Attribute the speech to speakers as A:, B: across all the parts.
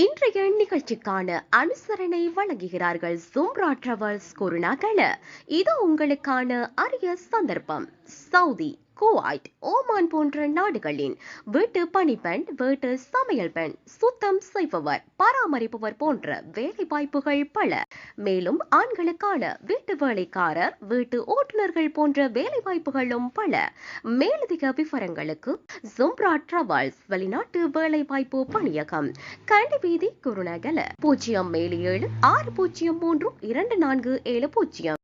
A: இன்றைய நிகழ்ச்சிக்கான அனுசரணை வழங்குகிறார்கள் சும்ரா டிராவல்ஸ் குருநாகல. இது உங்களுக்கான அரிய சந்தர்ப்பம். சவுதி குவைட் ஓமான் போன்ற நாடுகளின் வீட்டு பணிப்பெண் வீட்டு சமையல் பெண் சுத்தம் செய்பவர் பராமரிப்பவர் போன்ற வேலை வாய்ப்புகள் பல. மேலும் ஆண்களுக்கான வீட்டு வேலைக்காரர் வீட்டு ஓட்டுநர்கள் போன்ற வேலை வாய்ப்புகளும் பல. மேலதிக விவரங்களுக்கு ஜும்ரா டிராவல்ஸ் வெளிநாட்டு வேலை வாய்ப்பு பணியகம் கண்டிவீதி குருநகல. பூஜ்ஜியம் ஏழு ஏழு ஆறு பூஜ்ஜியம் மூன்று இரண்டு நான்கு ஏழு பூஜ்ஜியம்.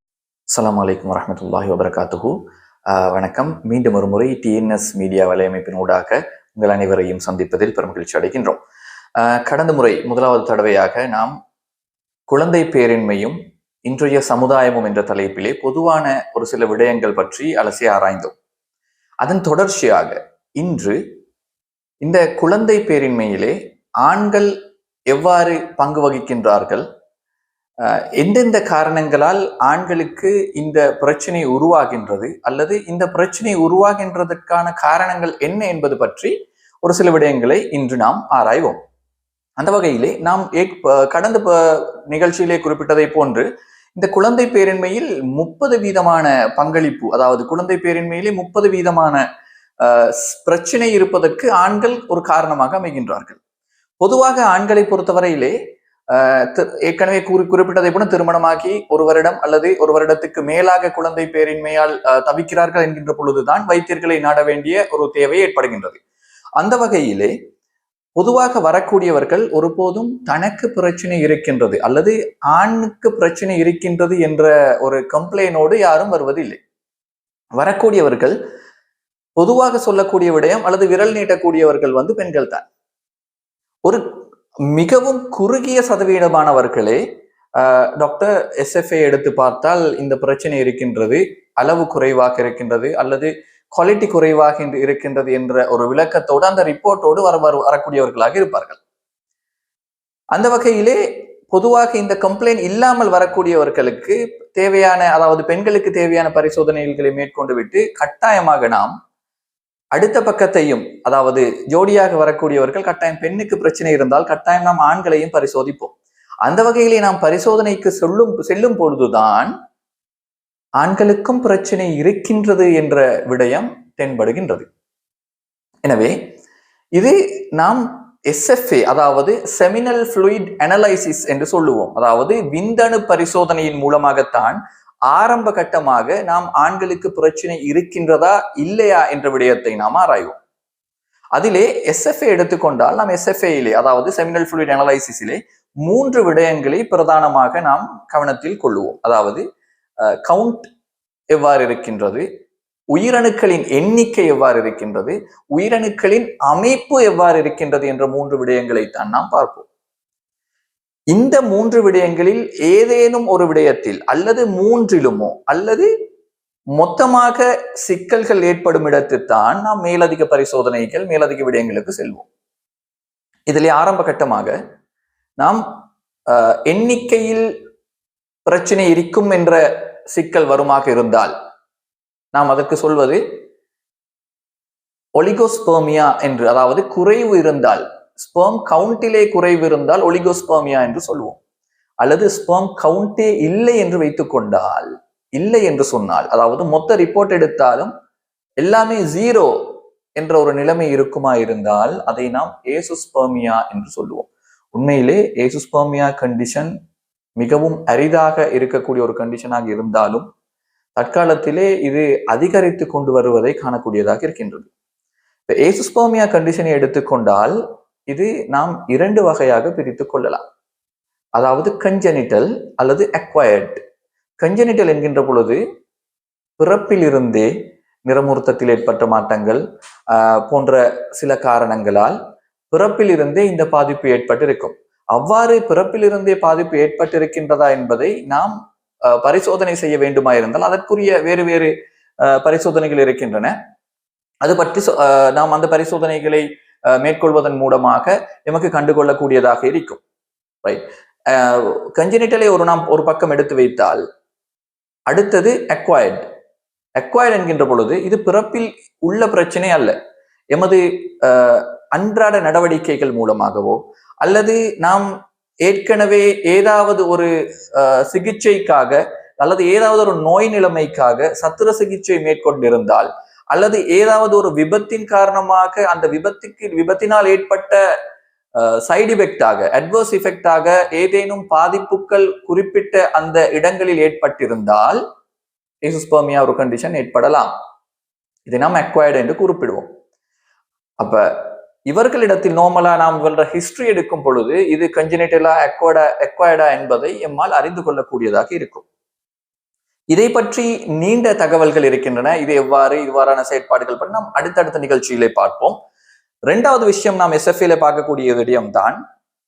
B: அலாம் அலைக்கும் வரஹ்மத்துல்லாஹி வபரகாத்துஹு. வணக்கம். மீண்டும் ஒரு முறை டிஎன்எஸ் மீடியா வலையமைப்பின் ஊடாக உங்கள் அனைவரையும் சந்திப்பதில் பெருமகிழ்ச்சி அடைகின்றோம். ஆஹ் கடந்த முறை முதலாவது தடவையாக நாம் குழந்தை பேரின்மையும் இன்றைய சமுதாயமும் என்ற தலைப்பிலே பொதுவான ஒரு சில விடயங்கள் பற்றி அலசி ஆராய்ந்தோம். அதன் தொடர்ச்சியாக இன்று இந்த குழந்தை பேரின்மையிலே ஆண்கள் எவ்வாறு பங்கு வகிக்கின்றார்கள் எந்தெந்த காரணங்களால் ஆண்களுக்கு இந்த பிரச்சனை உருவாகின்றது அல்லது இந்த பிரச்சனை உருவாகின்றதற்கான காரணங்கள் என்ன என்பது பற்றி ஒரு சில விடயங்களை இன்று நாம் ஆராய்வோம். அந்த வகையிலே நாம் ஏக்- கடந்த நிகழ்ச்சியிலே குறிப்பிட்டதை போன்று இந்த குழந்தை பேரின்மையில் முப்பது வீதமான பங்களிப்பு அதாவது குழந்தை பேரின்மையிலே முப்பது வீதமான அஹ், பிரச்சனை இருப்பதற்கு ஆண்கள் ஒரு காரணமாக அமைகின்றார்கள். பொதுவாக ஆண்களை பொறுத்தவரையிலே ஏற்கனவே கூறி குறிப்பிட்டதை போல திருமணமாகி ஒரு வருடம் அல்லது ஒரு வருடத்துக்கு மேலாக குழந்தை பேரின்மையால் தவிக்கிறார்கள் என்கின்ற பொழுதுதான் வைத்தியர்களை நாட வேண்டிய ஒரு தேவை ஏற்படுகின்றது. அந்த வகையிலே பொதுவாக வரக்கூடியவர்கள் ஒருபோதும் தனக்கு பிரச்சனை இருக்கின்றது அல்லது ஆணுக்கு பிரச்சனை இருக்கின்றது என்ற ஒரு கம்ப்ளைனோடு யாரும் வருவதில்லை. வரக்கூடியவர்கள் பொதுவாக சொல்லக்கூடிய விடயம் அல்லது விரல் நீட்டக்கூடியவர்கள் வந்து பெண்கள் தான் ஒரு மிகவும் குறுகிய சதவீதமானவர்களே ஆஹ், டாக்டர் எஸ்எஃப்ஐ எடுத்து பார்த்தால் இந்த பிரச்சனை இருக்கின்றது அளவு குறைவாக இருக்கின்றது அல்லது குவாலிட்டி குறைவாக இருக்கின்றது என்ற ஒரு விளக்கத்தோடு அந்த ரிப்போர்ட்டோடு வர வர- வரக்கூடியவர்களாக இருப்பார்கள். அந்த வகையிலே பொதுவாக இந்த கம்ப்ளைண்ட் இல்லாமல் வரக்கூடியவர்களுக்கு தேவையான அதாவது பெண்களுக்கு தேவையான பரிசோதனைகளை மேற்கொண்டு விட்டு கட்டாயமாக நாம் அடுத்த பக்கத்தையும் அதாவது ஜோடியாக வரக்கூடியவர்கள் கட்டாயம் பெண்ணுக்கு பிரச்சனை இருந்தால் கட்டாயம் நாம் ஆண்களையும் பரிசோதிப்போம். அந்த வகையிலே நாம் பரிசோதனைக்கு சொல்லும் செல்லும் பொழுதுதான் ஆண்களுக்கும் பிரச்சனை இருக்கின்றது என்ற விடயம் தென்படுகின்றது. எனவே இது நாம் எஸ்எஃப்ஏ அதாவது செமினல் ஃப்ளூயிட் அனலைசிஸ் என்று சொல்லுவோம். அதாவது விந்தணு பரிசோதனையின் மூலமாகத்தான் ஆரம்ப கட்டமாக நாம் ஆண்களுக்கு பிரச்சனை இருக்கின்றதா இல்லையா என்ற விடயத்தை நாம் ஆராய்வோம். அதிலே எஸ்எஃப்ஏ எடுத்துக்கொண்டால் நாம் எஸ்எஃப்ஏயிலே அதாவது செமினல் ஃப்ளூயிட் அனலைசிஸிலே மூன்று விடயங்களை பிரதானமாக நாம் கவனத்தில் கொள்ளுவோம். அதாவது கவுண்ட் எவ்வாறு இருக்கின்றது உயிரணுக்களின் எண்ணிக்கை எவ்வாறு இருக்கின்றது உயிரணுக்களின் அமைப்பு எவ்வாறு இருக்கின்றது என்ற மூன்று விடயங்களைத்தான் நாம் பார்ப்போம். இந்த மூன்று விடயங்களில் ஏதேனும் ஒரு விடயத்தில் அல்லது மூன்றிலுமோ அல்லது மொத்தமாக சிக்கல்கள் ஏற்படும் இடத்துத்தான் நாம் மேலதிக பரிசோதனைகள் மேலதிக விடயங்களுக்கு செல்வோம். இதிலே ஆரம்ப கட்டமாக நாம் எண்ணிக்கையில் பிரச்சனை இருக்கும் என்ற சிக்கல் வருமாக இருந்தால் நாம் அதற்கு சொல்வது ஒலிகோஸ்பெர்மியா என்று அதாவது குறைவு இருந்தால் ஸ்பேம் கவுண்டிலே குறைவு இருந்தால் ஒலிகோஸ்பேமியா என்று சொல்லுவோம். அல்லது ஸ்பேம் கவுண்டே இல்லை என்று வைத்துக்கொண்டால் இல்லை என்று சொன்னால் அதாவது மொத்த ரிப்போர்ட் எடுத்தாலும் எல்லாமே ஜீரோ என்ற ஒரு நிலைமை இருக்குமா இருந்தால் அதை நாம் ஏசுஸ்பேமியா என்று சொல்லுவோம். உண்மையிலே ஏசுஸ்பேமியா கண்டிஷன் மிகவும் அரிதாக இருக்கக்கூடிய ஒரு கண்டிஷனாக இருந்தாலும் தற்காலத்திலே இது அதிகரித்து கொண்டு வருவதை காணக்கூடியதாக இருக்கின்றது. இப்போ ஏசுஸ்பெர்மியா கண்டிஷனை எடுத்துக்கொண்டால் இது நாம் இரண்டு வகையாக பிரித்து கொள்ளலாம். அதாவது கஞ்சனிட்டல் அல்லது அக்வயர்ட் கஞ்சனிட்டல் என்கின்ற பொழுது பிறப்பிலிருந்தே நிறமூர்த்தத்தில் ஏற்பட்ட மாற்றங்கள் ஆஹ், போன்ற சில காரணங்களால் பிறப்பிலிருந்தே இந்த பாதிப்பு ஏற்பட்டிருக்கும். அவ்வாறு பிறப்பிலிருந்தே பாதிப்பு ஏற்பட்டிருக்கின்றதா என்பதை நாம் ஆஹ், பரிசோதனை செய்ய வேண்டுமா இருந்தால் அதற்குரிய வேறு வேறு ஆஹ், பரிசோதனைகள் இருக்கின்றன. அது பற்றி சொ- நாம் அந்த பரிசோதனைகளை மேற்கொள்வதன் மூலமாக எமக்கு கண்டுகொள்ளக்கூடியதாக இருக்கும். ரைட் கஞ்சினிட்டலை ஒரு நாம் ஒரு பக்கம் எடுத்து வைத்தால் அடுத்தது அக்வயர்ட் அக்வயர்ட் என்கின்ற பொழுது இது பிறப்பில் உள்ள பிரச்சனை அல்ல. எமது ஆஹ், அன்றாட நடவடிக்கைகள் மூலமாகவோ அல்லது நாம் ஏற்கனவே ஏதாவது ஒரு சிகிச்சைக்காக அல்லது ஏதாவது ஒரு நோய் நிலைமைக்காக சத்திர சிகிச்சை மேற்கொண்டிருந்தால் அல்லது ஏதாவது ஒரு விபத்தின் காரணமாக அந்த விபத்துக்கு விபத்தினால் ஏற்பட்ட சைடு எஃபெக்டாக அட்வர்ஸ் இஃபெக்டாக ஏதேனும் பாதிப்புகள் குறிப்பிட்ட அந்த இடங்களில் ஏற்பட்டிருந்தால் ஏசுஸ்பர்மியா ஒரு கண்டிஷன் ஏற்படலாம். இதை நாம் அக்வயர்டு என்று குறிப்பிடுவோம். அப்ப இவர்களிடத்தில் நார்மலா நாம் சொல்ற ஹிஸ்டரி எடுக்கும் பொழுது இது கஞ்சனிட்டலா அக்வயர்டா அக்வயர்டா என்பதை எம்மால் அறிந்து கொள்ளக்கூடியதாக இருக்கும். இதை பற்றி நீண்ட தகவல்கள் இருக்கின்றன. இது எவ்வாறு இவ்வாறான செயற்பாடுகள் பற்றி நாம் அடுத்தடுத்த நிகழ்ச்சியிலே பார்ப்போம். ரெண்டாவது விஷயம் நாம் எஸ்எஃப்ஏல பார்க்கக்கூடிய விடயம் தான்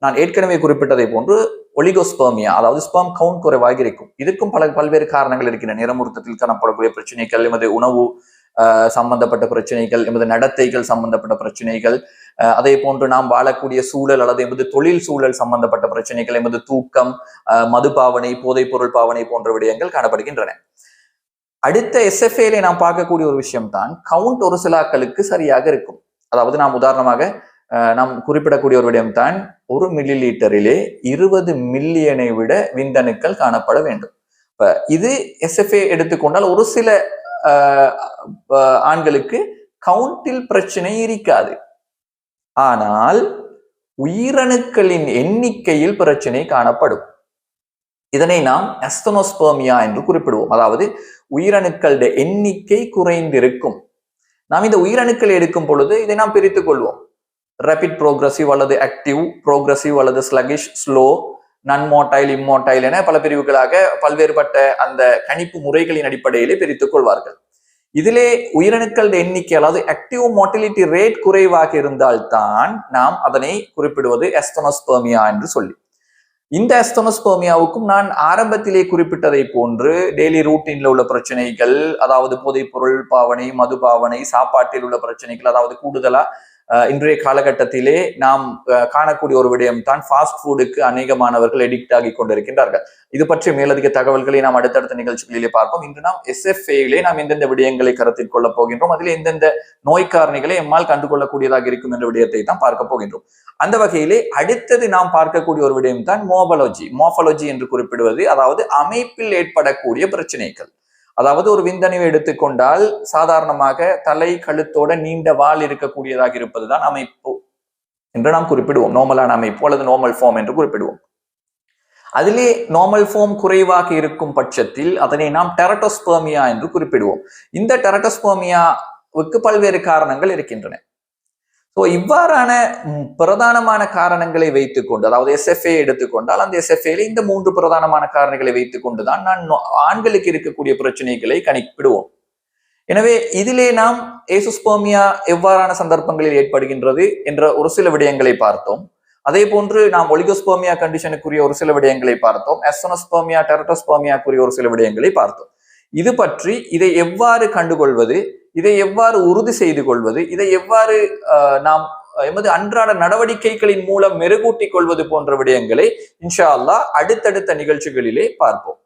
B: நான் ஏற்கனவே குறிப்பிட்டதை போன்று ஒலிகோஸ்பர்மியா அதாவது ஸ்பெர்ம் கவுண்ட் குறைவாக இருக்கும். இதுக்கும் பல பல்வேறு காரணங்கள் இருக்கின்றன. நிறமுறுத்தத்தில் காணப்படக்கூடிய பிரச்சனைகள் எமது உணவு ஆஹ், சம்பந்தப்பட்ட பிரச்சனைகள் எமது நடத்தைகள் சம்பந்தப்பட்ட பிரச்சனைகள் அதே போன்று நாம் வாழக்கூடிய சூழல் அல்லது எமது தொழில் சூழல் சம்பந்தப்பட்ட பிரச்சனைகள் எமது தூக்கம் ஆஹ், மது பாவனை போதைப் பொருள் பாவனை போன்ற விடயங்கள் காணப்படுகின்றன. அடுத்த எஸ்எஃப்ஏல நாம் பார்க்கக்கூடிய ஒரு விஷயம் தான் கவுண்ட் ஒரு சிலாக்களுக்கு சரியாக இருக்கும். அதாவது நாம் உதாரணமாக அஹ், நாம் குறிப்பிடக்கூடிய ஒரு விடயம் தான் ஒரு மில்லி லீட்டரிலே இருபது மில்லியனை விட விந்தணுக்கள் காணப்பட வேண்டும். இப்ப இது எஸ்எஃப்ஏ எடுத்துக்கொண்டால் ஒரு சில ஆண்களுக்கு கவுண்டில் பிரச்சனை இருக்காது. ஆனால் உயிரணுக்களின் எண்ணிக்கையில் பிரச்சனை காணப்படும். இதனை நாம் எஸ்தனோஸ்பர்மியா என்று குறிப்பிடுவோம். அதாவது உயிரணுக்களுடைய எண்ணிக்கை குறைந்திருக்கும். நாம் இந்த உயிரணுக்களை எடுக்கும் பொழுது இதை நாம் பிரித்துக் கொள்வோம். ரேபிட் ப்ரோக்ரஸிவ் அல்லது ஆக்டிவ் ப்ரோக்ரஸிவ் அல்லது ஸ்லகிஷ் ஸ்லோ நன்மோட்டைல் இம்மோட்டைல் என பல பிரிவுகளாக பல்வேறுபட்ட அந்த கணிப்பு முறைகளின் அடிப்படையிலே பிரித்துக் கொள்வார்கள். இதிலே உயிரணுக்கள் எண்ணிக்கை அதாவது ஆக்டிவ் மோட்டிலிட்டி ரேட் குறைவாக இருந்தால்தான் நாம் அதனை குறிப்பிடுவது எஸ்தனோஸ்பெர்மியா என்று சொல்லி. இந்த எஸ்தனோஸ்பெர்மியாவுக்கும் நான் ஆரம்பத்திலே குறிப்பிட்டதை போன்று டெய்லி ரூட்டீன்ல உள்ள பிரச்சனைகள் அதாவது போதைப் பொருள் பாவனை மது பாவனை சாப்பாட்டில் உள்ள பிரச்சனைகள் அதாவது கூடுதலா இன்றைய காலகட்டத்திலே நாம் காணக்கூடிய ஒரு விடயம் தான் ஃபாஸ்ட் ஃபுட்டுக்கு அநேகமானவர்கள் எடிக்ட் ஆகி கொண்டிருக்கின்றார்கள். இது பற்றிய மேலதிக தகவல்களை நாம் அடுத்தடுத்த நிகழ்ச்சிகளிலே பார்ப்போம். இன்று நாம் எஸ்எஃப்ஏயிலே நாம் எந்தெந்த விடயங்களை கருத்தில் கொள்ளப் போகின்றோம் அதில் எந்தெந்த நோய் காரணிகளை எம்மால் கண்டுகொள்ளக்கூடியதாக இருக்கும் என்ற விடயத்தை தான் பார்க்க போகின்றோம். அந்த வகையிலே அடுத்தது நாம் பார்க்கக்கூடிய ஒரு விடயம் தான் மோபலஜி மோபலஜி என்று குறிப்பிடுவது அதாவது அமைப்பில் ஏற்படக்கூடிய பிரச்சனைகள். அதாவது ஒரு விந்தணுவை எடுத்துக்கொண்டால் சாதாரணமாக தலை கழுத்தோட நீண்ட வால் இருக்கக்கூடியதாக இருப்பதுதான் அமைப்பு என்று நாம் குறிப்பிடுவோம். நார்மலான அமைப்பு அல்லது நார்மல் ஃபார்ம் என்று குறிப்பிடுவோம். அதிலே நார்மல் ஃபார்ம் குறைவாக இருக்கும் பட்சத்தில் அதனை நாம் டெரட்டோஸ்பெர்மியா என்று குறிப்பிடுவோம். இந்த டெரட்டோஸ்பெர்மியாவுக்கு பல்வேறு காரணங்கள் இருக்கின்றன. ஸோ இவ்வாறான பிரதானமான காரணங்களை வைத்துக்கொண்டு அதாவது எஸ்எஃப்ஏ எடுத்துக்கொண்டால் அந்த எஸ்எஃப்ஏல இந்த மூன்று பிரதானமான காரணங்களை வைத்துக்கொண்டு தான் நான் ஆண்களுக்கு இருக்கக்கூடிய பிரச்சனைகளை கணிப்பிடுவோம். எனவே இதிலே நாம் ஏசுஸ்போமியா எவ்வாறான சந்தர்ப்பங்களில் ஏற்படுகின்றது என்ற ஒரு சில விடயங்களை பார்த்தோம். அதே போன்று நாம் ஒலிகோஸ்போமியா கண்டிஷனுக்குரிய ஒரு சில விடயங்களை பார்த்தோம். எஸ்னோஸ்போமியா டெரட்டோஸ்போமியாக்குரிய ஒரு சில விடயங்களை பார்த்தோம். இது பற்றி இதை எவ்வாறு கண்டுகொள்வது? இதை எவ்வாறு உறுதி செய்து கொள்வது? இதை எவ்வாறு ஆஹ், நாம் எமது அன்றாட நடவடிக்கைகளின் மூலம் மெருகூட்டிக் கொள்வது போன்ற விடயங்களை இன்ஷா அல்லாஹ் அடுத்தடுத்த நிகழ்ச்சிகளிலே பார்ப்போம்.